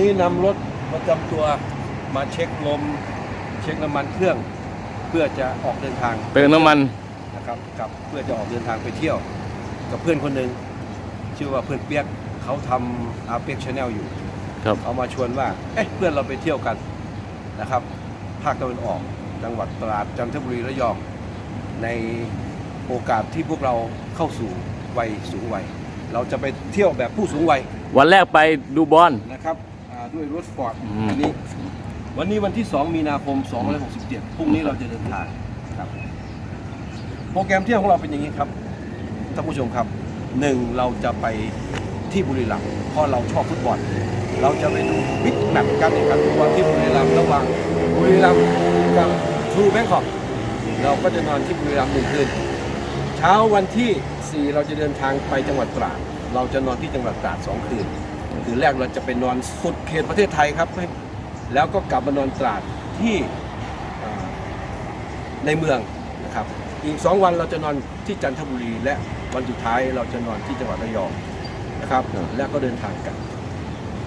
นี้นำรถประจำตัวมาเช็คลม เช็คน้ำมันเครื่อง เพื่อจะออกเดินทางเติมน้ำมันนะครับกับเพื่อจะออกเดินทางไปเที่ยว กับเพื่อนคนหนึ่งชื่อว่าเพื่อนเปียกเขาทำอาเปียกชาแนลอยู่ครับเขามาชวนว่าเอ๊ะเพื่อนเราไปเที่ยวกันนะครับ ภาคตะวันออกจังหวัดตราดจันทบุรีระยอง ในโอกาสที่พวกเราเข้าสู่วัยสูงวัย เราจะไปเที่ยวแบบผู้สูงวัย วันแรกไปดูบอลนะครับอ่า ด้วยรถฟอร์ดอืม อันนี้ วันนี้วันที่ 2 มีนาคม 2567 พรุ่งนี้เราจะเดินทางครับ โปรแกรมเที่ยวของเราเป็นอย่างนี้ครับท่านผู้ชมครับหนึ่งเราจะไปที่บุรีรัมย์เพราะเราชอบฟุตบอล เราจะไปดูบิ๊กแมตช์การแข่งขันฟุตบอลที่บุรีรัมย์ระหว่างบุรีรัมย์กับทรูแบงคอกเราก็จะนอนที่บุรีรัมย์หนึ่งคืน เช้าวันที่ 4 เราจะเดินทางไปจังหวัดตราด เราจะนอนที่จังหวัดตราดสองคืน คืนแรกเราจะไปนอนสุดเขตประเทศไทยครับ แล้วก็กลับมานอนตราดที่อ่าในเมืองนะครับ อีก 2 วันเราจะนอนที่จันทบุรี และวันสุดท้ายเราจะนอนที่จังหวัดระยองนะครับ แล้วก็เดินทางกัน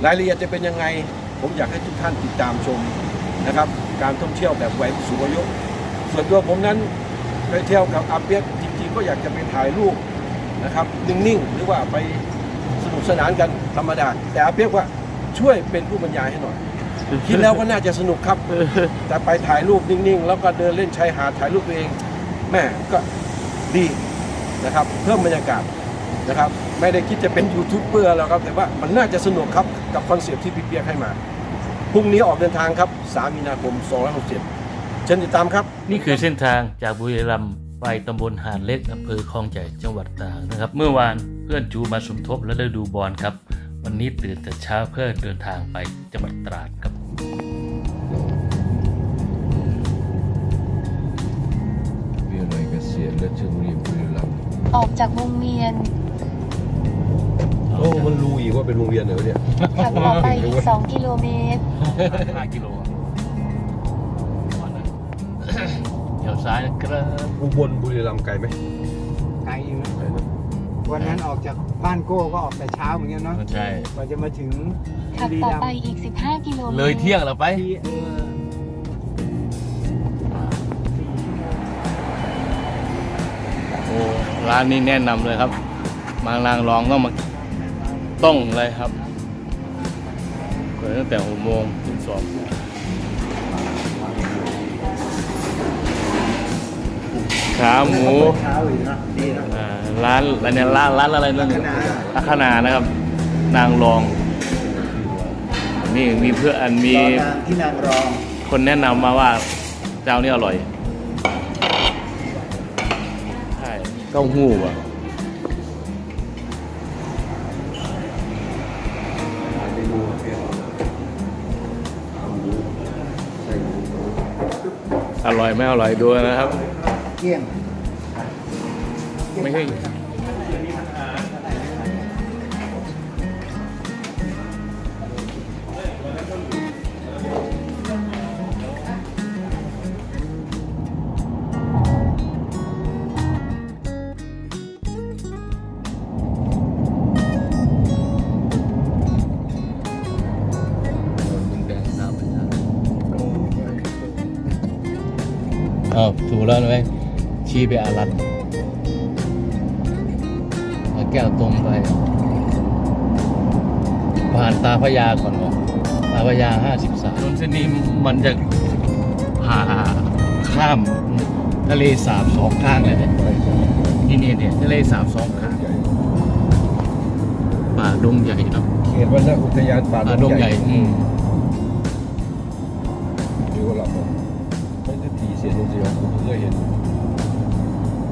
รายละเอียดจะเป็นยังไง ผมอยากให้ทุกท่านติดตามชมนะครับ การท่องเที่ยวแบบวัยผู้สูงอายุส่วนตัวผมนั้นไปเที่ยวกับอาเปียกจริงๆก็อยากจะไปถ่ายรูปนะครับ นิ่งๆหรือว่าไปสนุ กสนานกันธรรมดา แต่อาเปียกว่าช่วยเป็นผู้บรรยายให้หน่อย คิดแล้วก็น่าจะสนุกครับ แต่ไปถ่ายรูปนิ่งๆ แล้วก็เดินเล่นชายหาดถ่ายรูปตัวเอง แม่ก็ดีนะครับ เพิ่มบรรยากาศนะครับ ไม่ได้คิดจะเป็นยูทูบเบอร์แล้วครับ แต่ว่ามันน่าจะสนุกครับกับคอนเซปต์ที่พี่เปียกให้มาพรุ่งนี้ออกเดินทางครับ 3 มีนาคม267เชิญติดตามครับ นี่คือเส้นทางจากบุรีรัมย์ไปตำบลหาดเล็กอำเภอคลองใหญ่จังหวัดตากนะครับ เมื่อวานเพื่อนจูมาสมทบและได้ดูบอลครับ วันนี้ตื่นแต่เช้าเพื่อเดินทางไปจังหวัดตราดครับวิทยาลัยเกษตรและเชิงบุรีบุรีรัมย์ออกจากวงเวียนโอ้มันรู้อีกว่าเป็นโรงเรียนเหรอเนี่ยขับต่อไปอีก 2 กิโลเมตร5กิโลเดี๋ยวซ้ายนะครับอุบลบุรีรัมย์ไกลไหมไกลอยู่นะ ไกลนะ วันนั้นออกจากบ้านโก้ก็ออกแต่เช้าเหมือนกันเนาะใช่กว่าจะมาถึงขับบุรีต่อรัมไปย์อีก 15 กิโลเมตรเลยเที่ยงแล้วไป ที่เออโอ้ร้านนี้แนะนำเลยครับ มาลางรองต้องมาต้องเลยครับเปิดตั้งแต่หกโมงถึงสอง ขาหมูเช้าอีกนะดีนะอ่าร้านอะไรเนี่ยร้านร้านอะไรนั่นลัคนาคนานะครับ นางรอง นี่มีเพื่อนอันมีรอนางที่นางรองคนแนะนำมาว่าเจ้านี่อร่อยใช่เต้าหู้อะเมนูเพียงอร่อยไม่อร่อยดูนะครับ เกี้ยงไม่ใช่อ้าวถูกแล้วไหม ชี้ไปอารันเอาแก้วตรงไป ผ่านตาพระยาก่อนวะตาพระยาห้าสิบสามถนนเส้นนี้มันจะผ่าข้ามทะเลสาบสองข้างเลยเนี่ยที่นี่เนี่ยทะเลสาบสองข้างป่าดงใหญ่เนาะเขตวันอุทยานป่าป่าดงใหญ่อืมดูว่าเราไม่ได้ทีเสียจริงๆผมเคยเห็น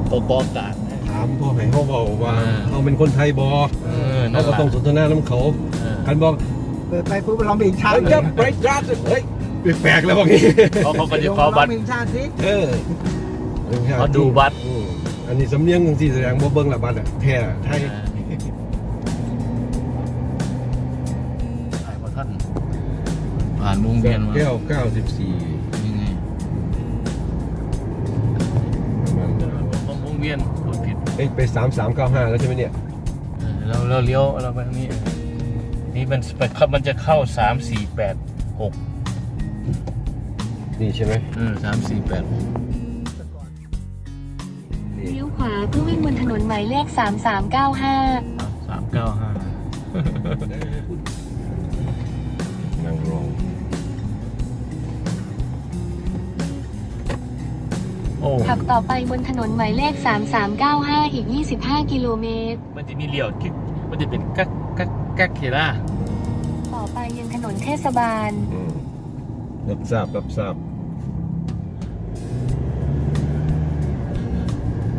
โตโตกาดนะถามพ่อให้เขาบอกว่าอ่า เขาเป็นคนไทยบอเออนั่เขานก็แหละต้องสนทนาน้ำเขาเออคันบอกเปิดไปปุ๊บร้องเพลงชาเฮ้ติยจะไปรัดเฮ้ยแปลกๆแล้วบางทีเขาเขาก็จะลงขอร้บัอตงรเพลงชาติสิเออเขาดูบัตร อืมอันนี้สำเนียงที่แสดงว่าเบิ้งละบัตรอะแท้ไทยใช่พระท่านผ่านวงเวียนมาแก้ว94 เวียนพูดผิดเอ้ยไป3395แล้วใช่ไหมเนี่ยเออเราเราเลี้ยวเราไปทางนี้เออนี่มันมันจะเข้าสามสี่แปดหกนี่ใช่ไหมเออสามสี่แปดหกนี่เลี้ยวขวาเพื่อวิ่งบนถนนหมายเลข 3395 สามเก้าห้า โอ้ขับต่อไปบนถนนหมายเลข 3395 อีก 25 กิโลเมตร มันจะมีเลี้ยวคิกมันจะเป็นกักกักกักเคล่าต่อไปยังถนนเทศบาล อืมรับทราบรับทราบ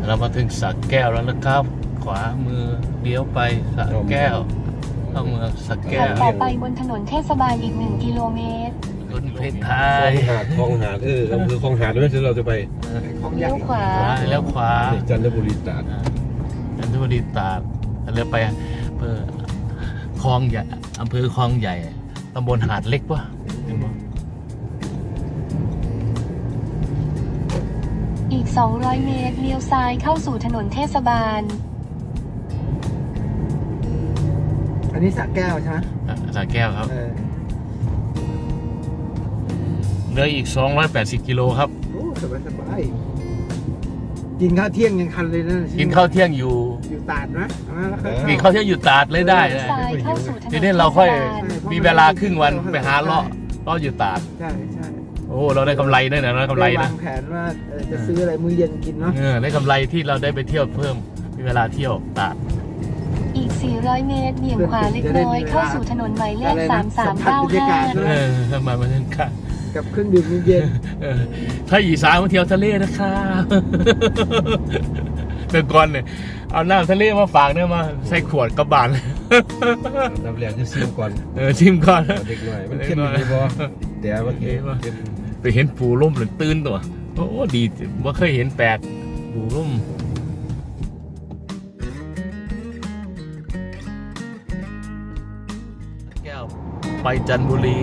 เรามาถึงสักแก้วแล้วนะครับ ขวามือเลี้ยวไปสักแก้วเข้าเมืองสักแก้ขับวต่อไปบนถนนเทศบาลอีก 1 กิโลเมตร รถเพชรไทคลอยงหาดคลองหาดเอออำเภอคลองหาดด้วยที่เราจะไปของใหญ่เลี้ยวขวาขวาแล้วขวานี่จันทบุรีตราดจันทบุรีตราดแล้วไปอำเภอคลองใหญ่อำเภอคลองใหญ่ตำบลหาดเล็กวะเห็นปะอีก 200 เมตรเลี้ยวซ้ายเข้าสู่ถนนเทศบาล อันนี้สระแก้วใช่ไหมอะสาแก้วครับ เออ เหลืออีก 280 กิโลครับ โอ้สบายสบายกินข้าวเที่ยงยังคันเลยนะกินข้าวเที่ยงอยู่อยู่ตาดนะเอามาแล้วค่อยกินข้าวเที่ยงอยู่ตราดเลยได้เลี้ยวนะ ซ้ายเข้าสู่ถนนทีนี้เราค่อยทศบาลมีเวลาครึ่งวันไปหาเลาะเลาะอยู่ตราด ใช่ใช่โอ้ เราได้กำไรแน่นอนนะกำไรด้วานะงแผนว่าเออจะซื้ออะไรมื้อเย็นกินเนาะ เออได้กำไรที่เราได้ไปเที่ยวเพิ่ม มีเวลาเที่ยวตราด อีก 400 เมตรเบี่ยงขวาเล็กน้อย เข้าสู่ถนนหมายเลข อะไรนะสัมผัสบรรยากาศ3395เออทำไมมันถึงค่ะ กับเครื่องดื่มมื้อเย็นเออถ้าอีสานมาเที่ยวทะเลนะคะเมื่อก่อนเนี่ยเอาน้ำทะเลมาฝากเนี่ยมาใส่ขวดกระบาลน้ำแรงคือซิมก่อนเออชิมก่อนเด็กหน่อยมันเข้มดีบ่แต่ว่าเข้มเข้มไปเห็นปูร่มหรือตื่นตัวโอ้ดีว่าเคยเห็นแปลกปูร่มแก้วไปจันทบุรี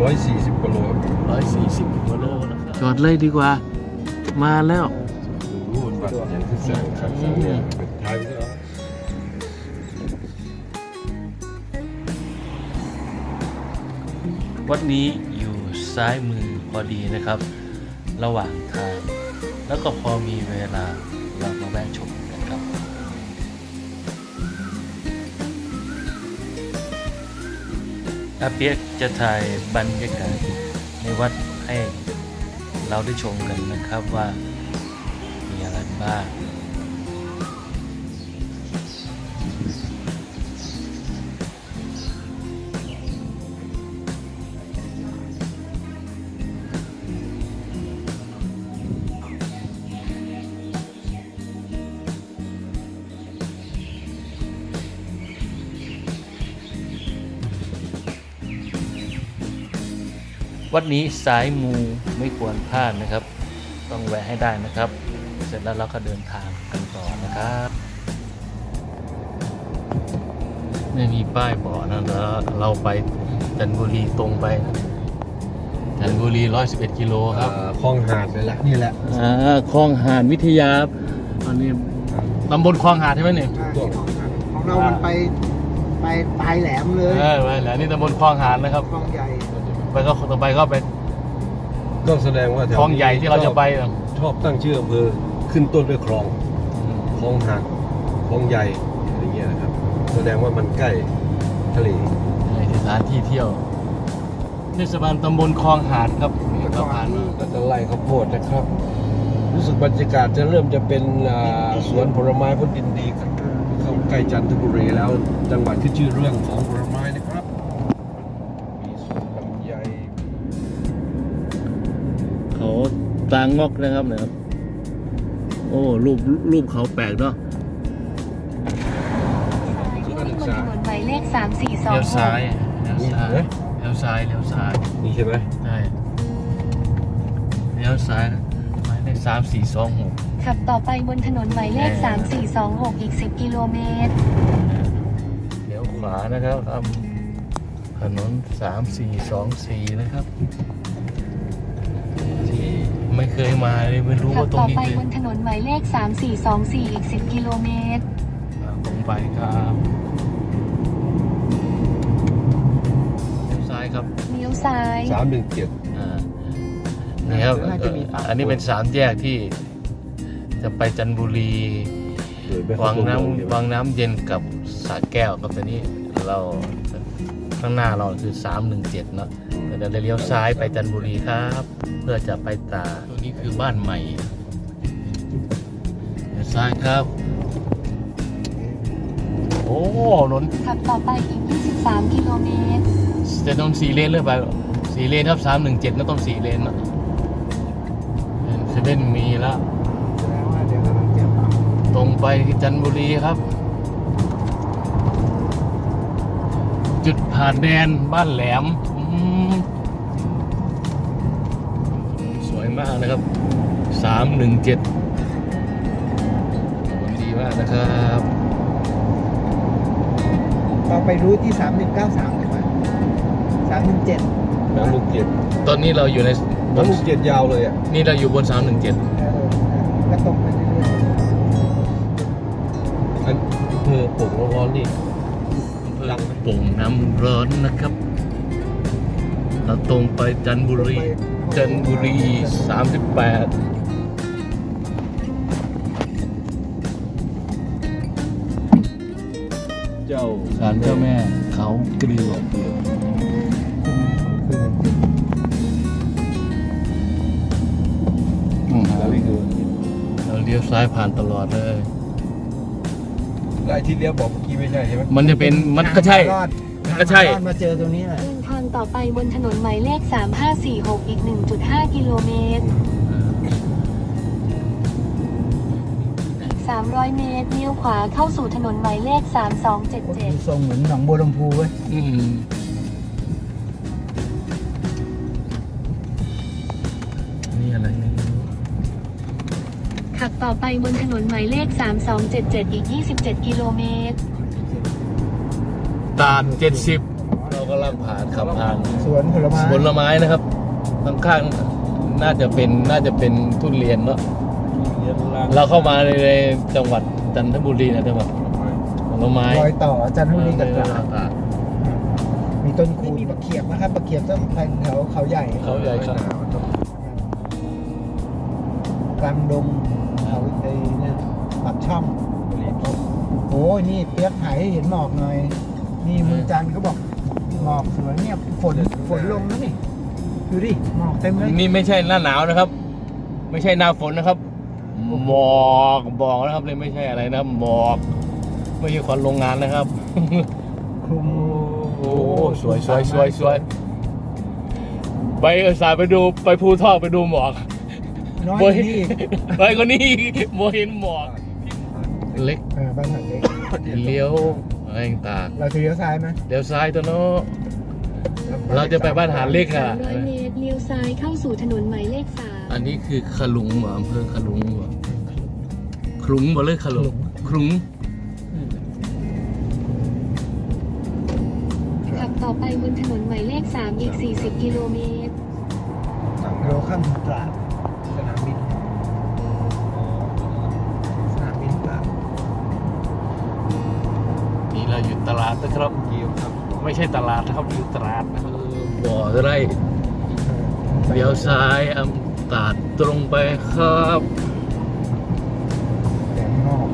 ร้อยสี่สิบกิโล140กิโลนะครับจอดเลยดีกว่า มาแล้วรู้มันบัตรอย่างที่สั่งครับสั่งเนี่ยเป็นท้ายไปแล้ววัดนี้อยู่ซ้ายมือพอดีนะครับ ระหว่างทาง แล้วก็พอมีเวลาเรามาแวะชม อาเปียกจะถ่ายบรรยากาศในวัดให้เราได้ชมกันนะครับว่ามีอะไรบ้าง วัดนี้สายมูไม่ควรพลาดนะครับ ต้องแวะให้ได้นะครับ เสร็จแล้วเราก็เดินทางกันต่อนะครับนี่มีป้ายบอกนะแล้วเราไปจันทบุรีตรงไปนะจันทบุรี111กิโลครับอ่าคลองหาดเลยละนี่แหละอ่าคลองหาดวิทยาอันนี้ตำบลคลองหาดใช่ไหมเนี่ย ใช่ของเรามันไปไปปลายแหลมเลยเออไปแล้วนี่ตำบลคลองหาดนะครับ คลองใหญ่ ไปก็ต่อไปก็เป็นก็แสดงว่าแถวคลองใหญ่ที่เราจะไปนะชอบตั้งชื่ออำเภอขึ้นต้นด้วยคลองคลองหาดคลองใหญ่อะไรเงี้ยนะครับ แสดงว่ามันใกล้ทะเลในสถานที่เที่ยว เทศบาลตำบลคลองหาดครับนี่ก็ผ่านมาก็จะไล่ข้าวโพดนะครับ รู้สึกบรรยากาศจะเริ่มจะเป็นอ่าสวนผลไม้พ้นดินดีครับเข้าใกล้จันทบุรีแล้วจังหวัดขึ้นชื่อเรื่องของผล ตางงอกนะครับเนี่ยครับโอ้รูปรูปเขาแปลกเนาะวิ่งบนถนนหมายเลขเลี้ยวซ้าย3426เลี้ยวซ้ายเลี้ยวซ้ายเลี้ยวซ้ายนี่ใช่ไหมใช่เลี้ยวซ้ายหมายเลขสามสี่สองหกขับต่อไปบนถนนหมายเลข3426อีก10กิโลเมตรเลี้ยวขวานะครับตามถนนสามสี่สองสี่นะครับที่ ไม่เคยมาเลยไม่รู้ขับว่าตรงต่อนี้ไปคือบนถนนหมายเลข 3424 อีก 10 กิโลเมตร อ่าตรงไปครับครับเลี้ยวซ้าย สามหนึ่งเจ็ด อ่านี่ครับน่าจะมีปั๊มอันนี้เป็นสามแยกที่ จะไปจันทบุรี วังน้ำวังน้ำเย็นกับสระแก้วครับตอนนี้เราข้างหน้าเราคือ 317เนอะ เดี๋ยวเราเลี้ยวซ้ายไปจันทบุรีครับ เพื่อจะไปตราดตรงนี้คือบ้านใหม่เลี้ยวซ้ายครับ โอ้ถนนขับต่อไปอีก 23 กิโลเมตรจะต้องสี่เลนเลยไปสี่เลนครับ317นะต้องสี่เลนเนอะเซเว่นมีแล้วแสดงว่าเดี๋ยวกำลังจะปั๊มตรงไปที่จันทบุรีครับ จุดผ่านแดนบ้านแหลมอืมากนะครับสามหนึ่งเจ็ดดีมากนะครับเราไปรู้ที่3193เลยมั้ย317สามหนึ่งเจ็ดตอนนี้เราอยู่ในสามหนึ่งเจ็ดยาวเลยอะนี่เราอยู่บนสามหนึ่งเจ็ดเออก็ตรงไปเรื่อยอันเธอปลูกร้อนๆนี่หลังโป่งน้ำร้อนนะครับ เราตรงไปจันทบุรี จันทบุรีสามสิบแปดเจ้าศาลเจ้าแม่เขาเกลือเกลือๆคือแล้วนี่คือเราเลี้ยวซ้ายผ่านตลอดเลยไอ้ที่เลี้ยวบอกเมื่อกี้ไม่ใช่ใช่ไหมมันจะเป็นมันก็ใช่รอดก็ใช่รอดมาเจอตรงนี้แหละเดินทาง ต่อไปบนถนนหมายเลข 3546 อีก 1.5 กิโลเมตร300 เมตรเลี้ยวขวาเข้าสู่ถนนหมายเลข 3277 ทรงเหมือนหนองบัวลำพูเว้ยอืมนี่อะไรเนี่ยขับต่อไปบนถนนหมายเลข 3277 อีก 27 กิโลเมตร ตาดเจ็ดสิบเรากำลังผ่านขับผ่านสวนผลไม้ผลไม้นะครับข้างๆน่าจะเป็นน่าจะเป็นทุเรียนเนาะเลี้ยวล่างเราเข้ามาในจังหวัดจันทบุรีนะจังหวัดผลไม้รอยต่อจันทบุรีกับตราดตราดมีต้นคูนมีปลาเขียบนะครับปลาเขียบต้นแพงแถวเขาใหญ่เขาใหญ่ครับกลางดงเขาไอ้เนี่ยปักช่องโอ้ยนี่เปียกถ่ายให้เห็นหมอกหน่อย นี่เมืองจันทร์เขาบอก หมอกสวยเนี่ยฝนฝนลงแล้วนี่ดูดิหมอกเต็มเลยนี่ไม่ใช่หน้าหนาวนะครับ ไม่ใช่หน้าฝนนะครับหมอกบอกนะครับเลยไม่ใช่อะไรนะหมอกไม่ใช่ควันโรงงานนะครับคลุมโอ้สวยสวยสวยสวยไปเออสายไปดูไปภูทอกไปดูหมอกน้อยโมกว่าเห็นนี่อีกไปกว่านี้อีกโมเห็นหมอกเล็กเออบ้านหันเล็กเลี้ยว อะไรต่างเราจะเลี้ยวซ้ายไหมเลี้ยวซ้ายตัวโน้เราจะไปบ้านหาดเล็กอะ300เมตรเลี้ยวซ้ายเข้าสู่ถนนหมายเลข3อันนี้คือขลุงเหรออำเภอขลุงเหรอขลุงบ่เลยขลุงขลุงขับต่อไปบนถนนหมายเลข3อีก 40 กิโลเมตร เราข้ามถึงตราด ลาดนะครับเกี่ยวครับ ไม่ใช่ตลาดนะครับอยู่ตลาดนะครับบ่อไร่เลี้ยวซ้ายอำตาดตรงไปครับแหลมงอก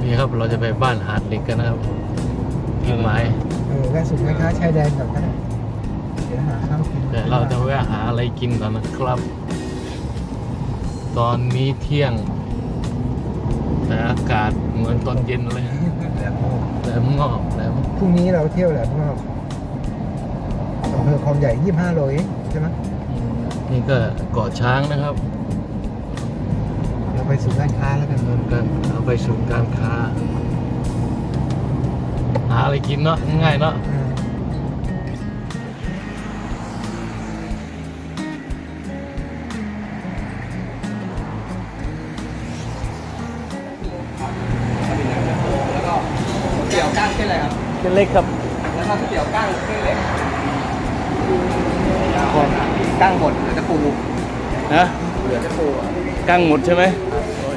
นี่ครับเราจะไปบ้านหาดเหล็กกันนะครับที่หมายเออก็สุดท้ายชายแดนก่อนก็ได้เดี๋ยวหาข้าวกิน แต่เราจะแวะหาอะไรกินก่อนนะครับ ตอนนี้เที่ยง แต่อากาศเหมือนตอนเย็นเลยแหลมโม่แหลมงอกแหลมพรุ่งนี้เราเที่ยวแหลมงอกอำเภอคลองใหญ่ 25 โลเองใช่ไหมนี่ก็เกาะช้างนะครับ เราไปสู่ร้านค้าแล้วกันเดินกันเอาไปสู่การค้า หาอะไรกินเนาะง่ายๆเนาะ เป็นเล็กครับแล้วก็ก๋วยเตี๋ยวก้างเส้นเล็กก้างบดหรือจะปูนะเหลือจะปูอะกั้งหมดใช่ไหมโอ้ย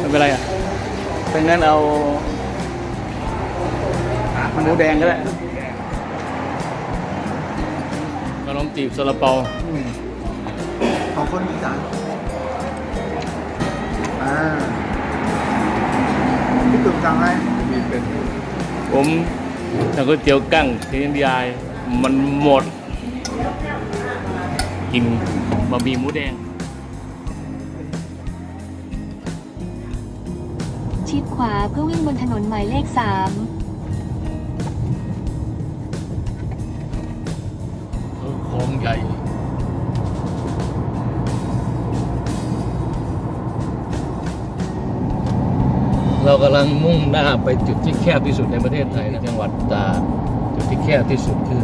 ไม่เป็นไรอะเป็นงั้นเอาหมูแดงก็ได้ขนมจีบซาลาเปาของคนอีสานอ่าพี่ตุ่มสั่งอะไรมีเป็นผม สั่งก๋วยเตี๋ยวกั้งเทียนยายมันหมด กินบะหมี่หมูแดง ชิดขวาเพื่อวิ่งบนถนนหมายเลข3โเรากำลังมุ่งหน้าไปจุดที่แคบที่สุดในประเทศไทยนะจังหวัดตราดจุดที่แคบที่สุดคือ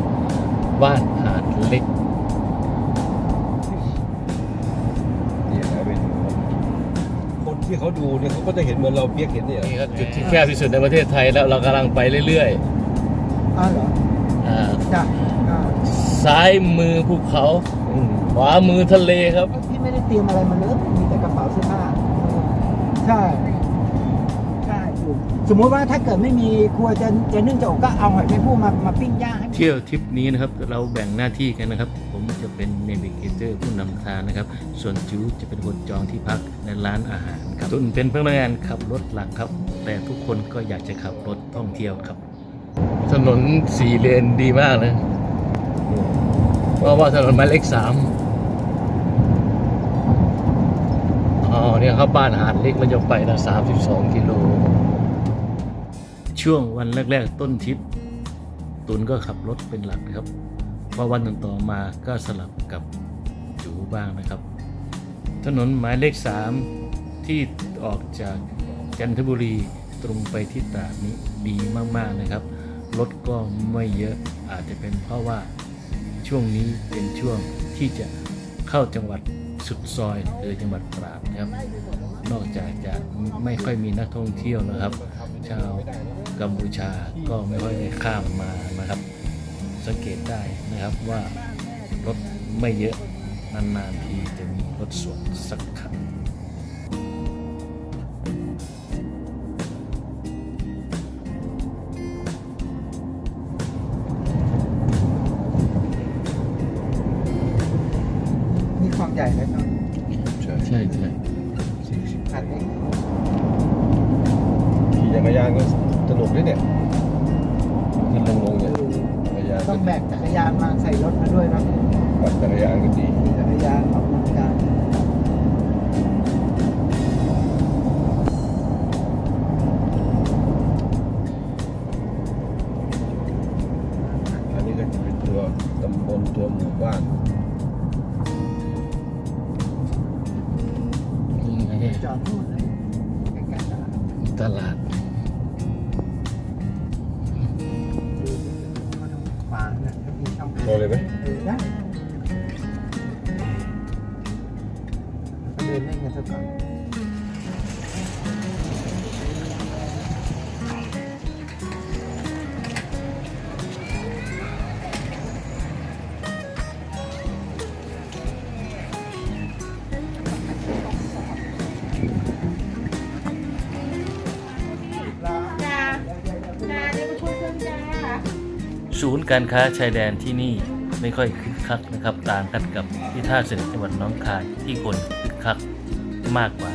บ้านหาดเล็กนี่นะเป็นคนที่เขาดูเนี่ยเขาก็จะเห็นเหมือนเราเปียกเห็นเนี่ยนี่ครับจุดที่แคบที่สุดในประเทศไทยแล้วเรากำลังไปเรื่อยอ้าวเหรอๆอ่าจ้ะอ่าซ้ายมือภูเขาอืมขวามือทะเลครับพี่ไม่ได้เตรียมอะไรมาเลยมีแต่กระเป๋าเสื้อผ้าใช่ใช่ถูก สมมติว่าถ้าเกิดไม่มีครัวจะจะนึ่งจะอบก็เอาหอยแมงผู้มามาปิ้งย่างให้เที่ยวทริปนี้นะครับเราแบ่งหน้าที่กันนะครับ ผมจะเป็นเนวิเกเตอร์ผู้นำทางนะครับ ส่วนจูจะเป็นคนจองที่พักในร้านอาหารครับตุนเป็นพนักงานขับรถหลังครับ แต่ทุกคนก็อยากจะขับรถท่องเที่ยวครับ ถนนสี่เลนดีมากเลยเพราะว่าถนนหมายเลขสามอ๋อเนี่ยครับบ้านหาดเล็กเราจะไปนะสามสิบสองกิโล ช่วงวันแรก ๆ ต้นทริปตุนก็ขับรถเป็นหลักนะครับพอวันต่อๆมาก็สลับกับจูบ้างนะครับ ถนนหมายเลข 3 ที่ออกจากจันทบุรีตรงไปที่ตราดนี้ดีมากๆนะครับ รถก็ไม่เยอะอาจจะเป็นเพราะว่าช่วงนี้เป็นช่วงที่จะเข้าจังหวัดสุดซอยหรือจังหวัดตราดนะครับ นอกจากจะไม่ค่อยมีนักท่องเที่ยวนะครับ ชาว กัมพูชาก็ไม่ค่อยได้ข้ามมานะครับ สังเกตได้นะครับว่ารถไม่เยอะนานๆทีจะมีรถสวนสักคัน ลาดขวาเนี่ยถ้ามีช่องโทรเลยไหมเออได้ก็เดินเล่นกันสักก่อน การค้าชายแดนที่นี่ไม่ค่อยคึกคักนะครับ ต่างกันกับที่ท่าเสด็จจังหวัดน้องคายที่คนคึกคักมากกว่า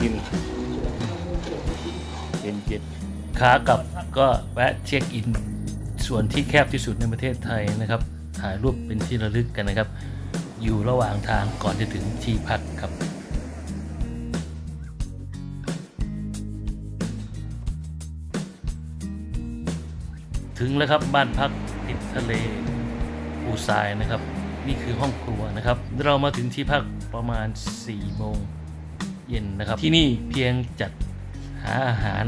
กินเย็นเย็นขากลับก็แวะเช็คอิน ส่วนที่แคบที่สุดในประเทศไทยนะครับ ถ่ายรูปเป็นที่ระลึกกันนะครับ อยู่ระหว่างทางก่อนจะถึงที่พักครับถึงแล้วครับบ้านพักติดทะเลปูทรายนะครับ นี่คือห้องครัวนะครับ เรามาถึงที่พักประมาณ4โมง เย็นนะครับ ที่นี่เพียงจัดหาอาหาร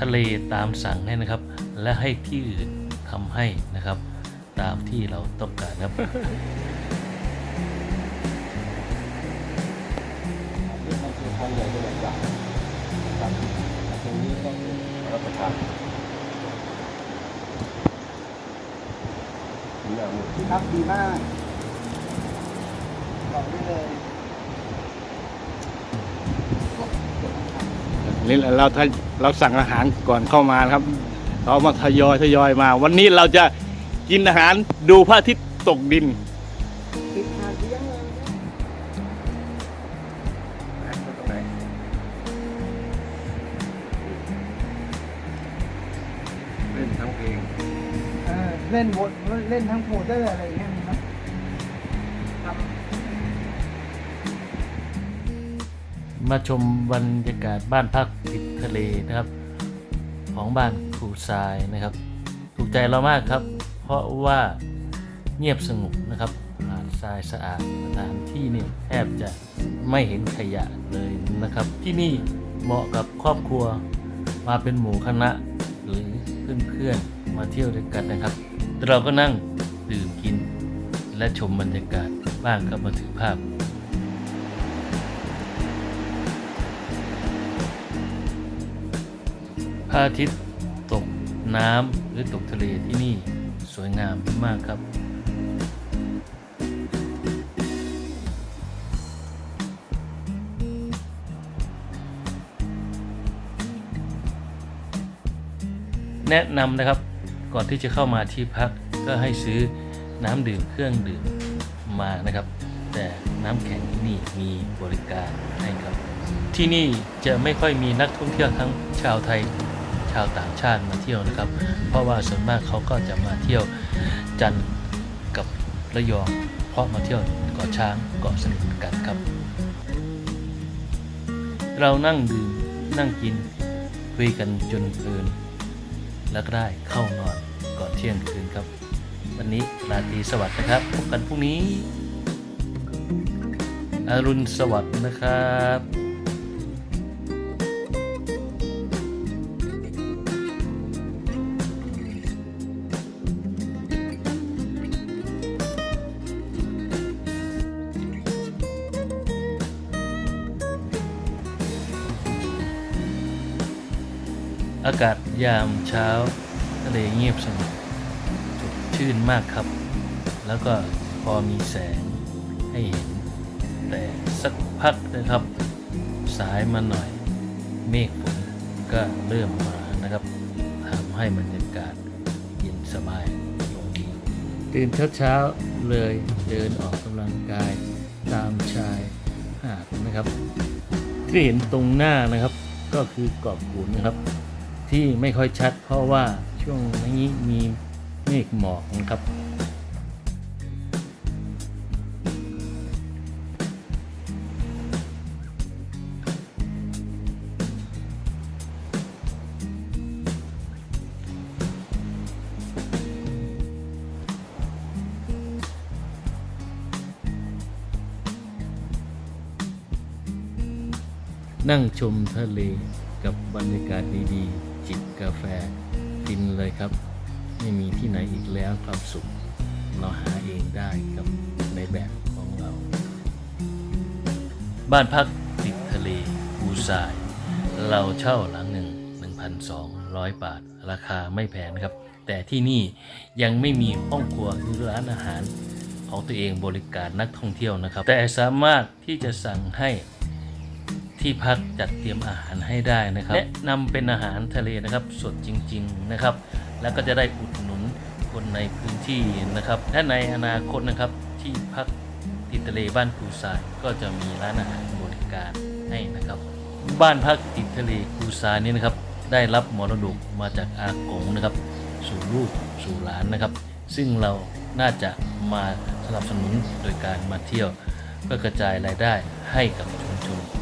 ทะเลตามสั่งให้นะครับ และให้ที่อื่นทำให้นะครับ ตามที่เราต้องการครับนี่มันคือทางใหญ่จังหวัดตราดครับตรงนี้ต้องรับประทานนี่นะหมดครับดีมากบอกได้เลย นี่เราถ้าเราสั่งอาหารก่อนเข้ามานะครับเรามาทยอยทยอยมา วันนี้เราจะกินอาหารดูพระอาทิตย์ตกดินติดหาดเลี้ยงเลยตรงไหนเล่นทั้งเพลงเออเล่นบทเล่นทั้งโพเตอร์อะไรอย่างเงี้ย มาชมบรรยากาศบ้านพักติดทะเลนะครับ ของบ้านครูทรายนะครับ ถูกใจเรามากครับ เพราะว่าเงียบสงบนะครับหาดทรายสะอาดสถานที่นี่แทบจะไม่เห็นขยะเลยนะครับ ที่นี่เหมาะกับครอบครัวมาเป็นหมู่คณะ หรือเพื่อนๆมาเที่ยวด้วยกันนะครับ เราก็นั่งดื่มกินและชมบรรยากาศบ้างก็มาถือภาพ พระอาทิตย์ตกน้ำหรือตกทะเลที่นี่สวยงามมากครับ แนะนำนะครับก่อนที่จะเข้ามาที่พักก็ให้ซื้อน้ำดื่มเครื่องดื่มมานะครับ แต่น้ำแข็งที่นี่มีบริการให้ครับ ที่นี่จะไม่ค่อยมีนักท่องเที่ยวทั้งชาวไทย ชาวต่างชาติมาเที่ยวนะครับ เพราะว่าส่วนมากเขาก็จะมาเที่ยวจันทร์กับระยอง เพราะมาเที่ยวเกาะช้างเกาะสนิทกันครับ เรานั่งดื่มนั่งกินคุยกันจนเพลินแล้วก็ได้เข้านอนก่อนเที่ยงคืนครับ วันนี้ราตรีสวัสดิ์นะครับพบกันพรุ่งนี้อรุณสวัสดิ์นะครับ ยามเช้าทะเลเงียบสงบสดชื่นมากครับ แล้วก็พอมีแสงให้เห็น แต่สักพักนะครับ สายมาหน่อย เมฆฝนก็เริ่มมานะครับทำให้บรรยากาศเย็นสบายลงดีตื่นเช้าๆเลยเดินออกกำลังกายตามชายหาดนะครับ ที่เห็นตรงหน้านะครับก็คือเกาะกูดนะครับ ที่ไม่ค่อยชัด เพราะว่าช่วงนี้มีเมฆหมอกนะครับ นั่งชมทะเลกับบรรยากาศดี ๆ จิบกาแฟฟินเลยครับ ไม่มีที่ไหนอีกแล้วความสุข เราหาเองได้กับในแบบของเรา บ้านพักติดทะเลปูซาย เราเช่าหลังหนึ่ง 1,200 บาท ราคาไม่แพงนะครับ แต่ที่นี่ยังไม่มีห้องครัวหรือร้านอาหารของตัวเองบริการนักท่องเที่ยวนะครับ แต่สามารถที่จะสั่งให้ ที่พักจัดเตรียมอาหารให้ได้นะครับแนะนำเป็นอาหารทะเลนะครับสดจริง ๆนะครับ แล้วก็จะได้อุดหนุนคนในพื้นที่นะครับ และในอนาคตนะครับที่พักติดทะเลบ้านครูทรายก็จะมีร้านอาหารบริการให้นะครับ บ้านพักติดทะเลครูทรายนี่นะครับ ได้รับมรดกมาจากอากงนะครับ สู่ลูกสู่หลานนะครับ ซึ่งเราน่าจะมาสนับสนุนโดยการมาเที่ยว เพื่อกระจายรายได้ให้กับชุมชนคน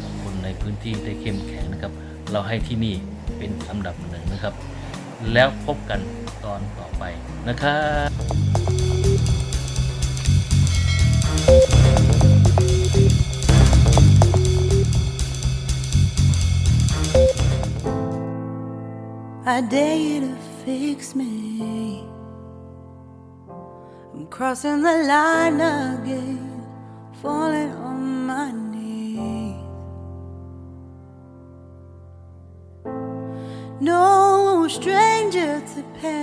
ใน พื้นที่ได้เข้มแข็งนะครับ เราให้ที่นี่เป็นลำดับหนึ่งนะครับ แล้วพบกันตอนต่อไปนะครับ I dare you to fix me. I'm crossing the line again, falling. To pain,